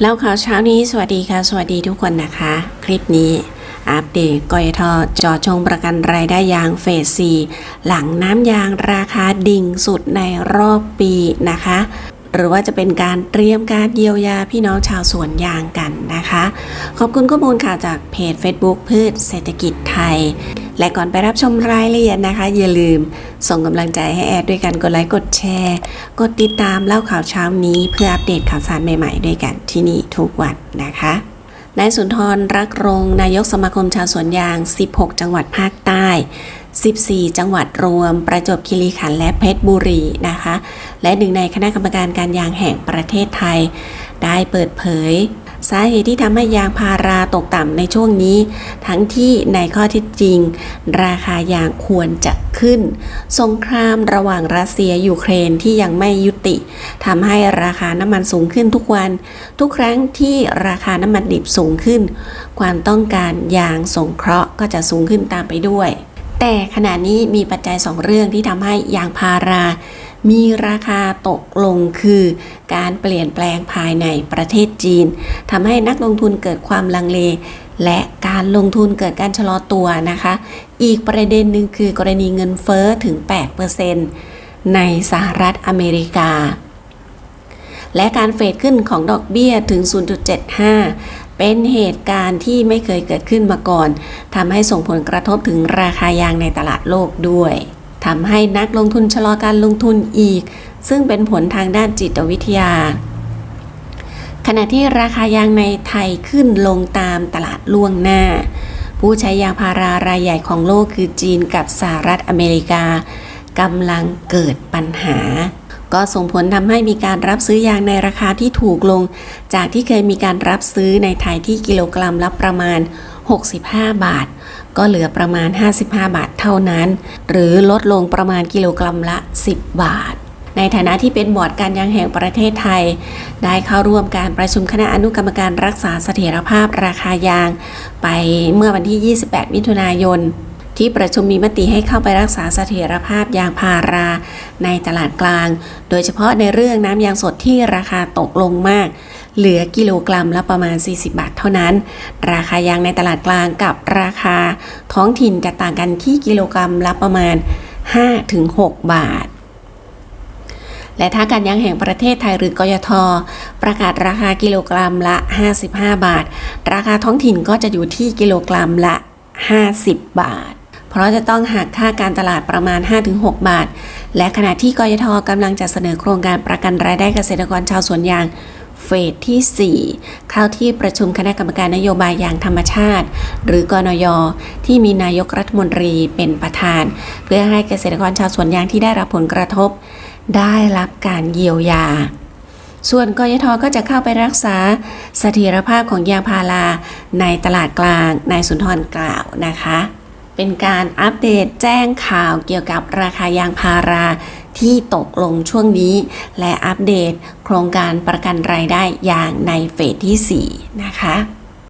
แล้วข่าวเช้านี้สวัสดีค่ะ สวัสดีทุกคนนะคะ คลิปนี้อัปเดตกยทจอจงประกันรายได้ยางเฟส 4 หลังน้ำยางราคาดิ่งสุดในรอบปีนะคะ หรือว่าจะเป็นการเตรียมการเยียวยาพี่น้องชาวสวนยางกันนะคะ ขอบคุณข้อมูลข่าวจากเพจ Facebook พืชเศรษฐกิจไทย และก่อนไปรับชมรายละเอียดนะคะ อย่าลืมส่งกำลังใจให้แอดด้วยกันกดไลค์กดแชร์ กดติดตามเล่าข่าวเช้านี้ เพื่ออัปเดตข่าวสารใหม่ๆ ด้วยกันที่นี่ทุกวันนะคะนายสุนทรรักรงนายกสมาคมชาวสวนยาง 16 จังหวัดภาคใต้ 14 จังหวัดรวม ประจวบคีรีขันธ์และเพชรบุรีนะคะ และหนึ่งในคณะกรรมการการยางแห่งประเทศไทย ได้เปิดเผย สาเหตุที่ทำให้ยางพาราตกต่ำในช่วงนี้ ทั้งที่ในข้อเท็จจริง ราคายางควรจะขึ้น สงครามระหว่างรัสเซียยูเครนที่ยังไม่ยุติทำให้ราคาน้ำมันสูงขึ้นทุกวัน ทุกครั้งที่ราคาน้ำมันดิบสูงขึ้น ความต้องการยางสงเคราะห์ก็จะสูงขึ้นตามไปด้วย แต่ขณะนี้มีปัจจัยสองเรื่องที่ทำให้ยางพารา มีราคาตกลงคือการเปลี่ยนแปลงภายในประเทศจีนทำให้นักลงทุนเกิดความลังเล และการลงทุนเกิดการชะลอตัวนะคะ อีกประเด็นหนึ่งคือกรณีเงินเฟ้อถึง 8%ในสหรัฐอเมริกา และการเฟดขึ้นของดอกเบี้ยถึง 0.75เป็นเหตุการณ์ที่ไม่เคยเกิดขึ้นมาก่อน ทำให้ส่งผลกระทบถึงราคายางในตลาดโลกด้วย ทำให้นักลงทุนชะลอการลงทุนอีก ซึ่งเป็นผลทางด้านจิตวิทยา ขณะที่ราคายางในไทยขึ้นลงตามตลาดล่วงหน้า ผู้ใช้ยางพารารายใหญ่ของโลกคือจีนกับสหรัฐอเมริกากำลังเกิดปัญหา ก็ส่งผลทำให้มีการรับซื้อยางในราคาที่ถูกลง จากที่เคยมีการรับซื้อในไทยที่กิโลกรัมละประมาณ 65 บาท ก็เหลือประมาณ 55 บาทเท่านั้น หรือลดลงประมาณกิโลกรัมละ 10 บาท ในฐานะที่เป็นบอร์ดการยางแห่งประเทศไทย ได้เข้าร่วมการประชุมคณะอนุกรรมการรักษาเสถียรภาพราคายาง ไปเมื่อวันที่ 28 มิถุนายน ที่ประชุมมีมติให้เข้าไปรักษาเสถียรภาพยางพาราในตลาดกลาง โดยเฉพาะในเรื่องน้ำยางสดที่ราคาตกลงมาก เหลือกิโลกรัมละประมาณ 40 บาทเท่านั้น ราคายางในตลาดกลางกับราคาท้องถิ่นจะต่างกันที่กิโลกรัมละประมาณ 5-6 บาทและถ้าการยางแห่งประเทศไทยหรือกยท ประกาศราคากิโลกรัมละ 55 บาท ราคาท้องถิ่นก็จะอยู่ที่กิโลกรัมละ 50 บาท เพราะจะต้องหักค่าการตลาดประมาณ 5-6 บาท และขณะที่กยทกำลังจะเสนอโครงการประกันรายได้เกษตรกรชาวสวนยางเฟสที่ 4 เข้าที่ประชุมคณะกรรมการนโยบายอย่างธรรมชาติ หรือกนย ที่มีนายกรัฐมนตรีเป็นประธาน เพื่อให้เกษตรกรชาวสวนยางที่ได้รับผลกระทบ ได้รับการเยียวยา ส่วนกยทก็จะเข้าไปรักษาเสถียรภาพของยางพาราในตลาดกลางนายสุนทรกล่าวนะคะ เป็นการอัปเดตแจ้งข่าวเกี่ยวกับราคายางพาราที่ตกลงช่วงนี้ และอัปเดตโครงการประกันรายได้ยางในเฟสที่ 4 นะคะ